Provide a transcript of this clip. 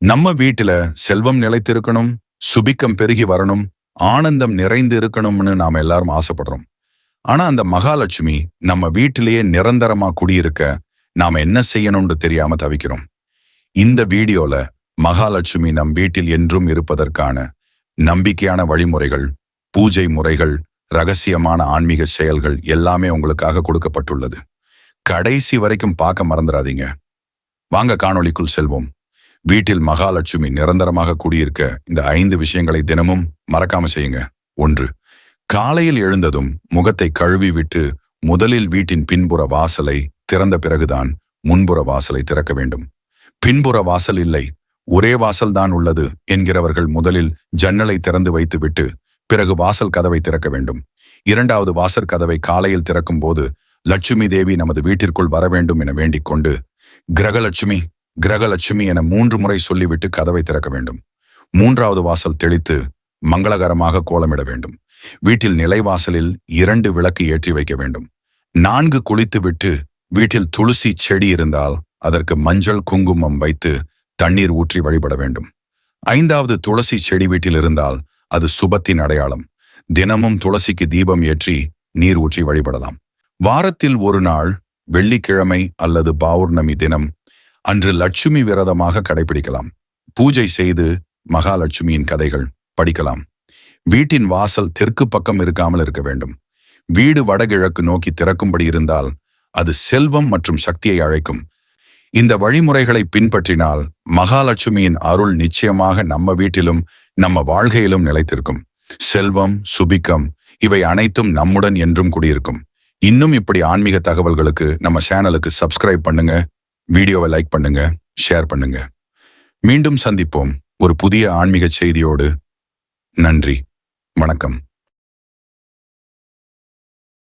நம்ம வீட்டுல செல்வம் நிலைத்திருக்கணும் சுபிக்கம் பெருகி வரணும் ஆனந்தம் நிறைந்து இருக்கணும்னு நாம எல்லாரும் ஆசைப்படுறோம். ஆனா அந்த மகாலட்சுமி நம்ம வீட்டிலேயே நிரந்தரமா குடியிருக்க நாம என்ன செய்யணும்னு தெரியாம தவிக்கிறோம். இந்த வீடியோல மகாலட்சுமி நம் வீட்டில் என்றும் இருப்பதற்கான நம்பிக்கையான வழிமுறைகள் பூஜை முறைகள் ரகசியமான ஆன்மீக செயல்கள் எல்லாமே உங்களுக்காக கொடுக்கப்பட்டுள்ளது. கடைசி வரைக்கும் பார்க்க மறந்துடாதீங்க. வாங்க காணொளிக்குள் செல்வோம். வீட்டில் மகாலட்சுமி நிரந்தரமாக கூடியிருக்க இந்த ஐந்து விஷயங்களை தினமும் மறக்காம செய்யுங்க. ஒன்று காலையில் எழுந்ததும் முகத்தை கழுவி விட்டு முதலில் வீட்டின் பின்புற வாசலை திறந்த பிறகுதான் முன்புற வாசலை திறக்க வேண்டும். பின்புற வாசல் இல்லை ஒரே வாசல்தான் உள்ளது என்கிறவர்கள் முதலில் ஜன்னலை திறந்து வைத்துவிட்டு பிறகு வாசல் கதவை திறக்க வேண்டும். இரண்டாவது வாசற் கதவை காலையில் திறக்கும் போது லட்சுமி தேவி நமது வீட்டிற்குள் வர வேண்டும் என வேண்டிக் கொண்டு கிரகலட்சுமி கிரகலட்சுமி என மூன்று முறை சொல்லிவிட்டு கதவை திறக்க வேண்டும். மூன்றாவது வாசல் தெளித்து மங்களகரமாக கோலமிட வேண்டும். வீட்டில் நிலைவாசலில் இரண்டு விளக்கு ஏற்றி வைக்க வேண்டும். நான்கு குளித்துவிட்டு வீட்டில் துளசி செடி இருந்தால் அதற்கு மஞ்சள் குங்குமம் வைத்து தண்ணீர் ஊற்றி வழிபட வேண்டும். ஐந்தாவது துளசி செடி வீட்டில் இருந்தால் அது சுபத்தின் அடையாளம். தினமும் துளசிக்கு தீபம் ஏற்றி நீர் ஊற்றி வழிபடலாம். வாரத்தில் ஒரு நாள் வெள்ளிக்கிழமை அல்லது பௌர்ணமி தினம் அன்று லட்சுமி விரதமாக கடைபிடிக்கலாம். பூஜை செய்து மகாலட்சுமியின் கதைகள் படிக்கலாம். வீட்டின் வாசல் தெற்கு பக்கம் இருக்காமல் இருக்க வேண்டும். வீடு வடகிழக்கு நோக்கி திறக்கும்படி இருந்தால் அது செல்வம் மற்றும் சக்தியை அழைக்கும். இந்த வழிமுறைகளை பின்பற்றினால் மகாலட்சுமியின் அருள் நிச்சயமாக நம்ம வீட்டிலும் நம்ம வாழ்கையிலும் நிலைத்திருக்கும். செல்வம் சுபிக்கம் இவை அனைத்தும் நம்முடன் என்றும் குடியிருக்கும். இன்னும் இப்படி ஆன்மீக தகவல்களுக்கு நம்ம சேனலுக்கு சப்ஸ்கிரைப் பண்ணுங்க. வீடியோவை லைக் பண்ணுங்க ஷேர் பண்ணுங்க. மீண்டும் சந்திப்போம் ஒரு புதிய ஆன்மீக செய்தியோடு. நன்றி. வணக்கம்.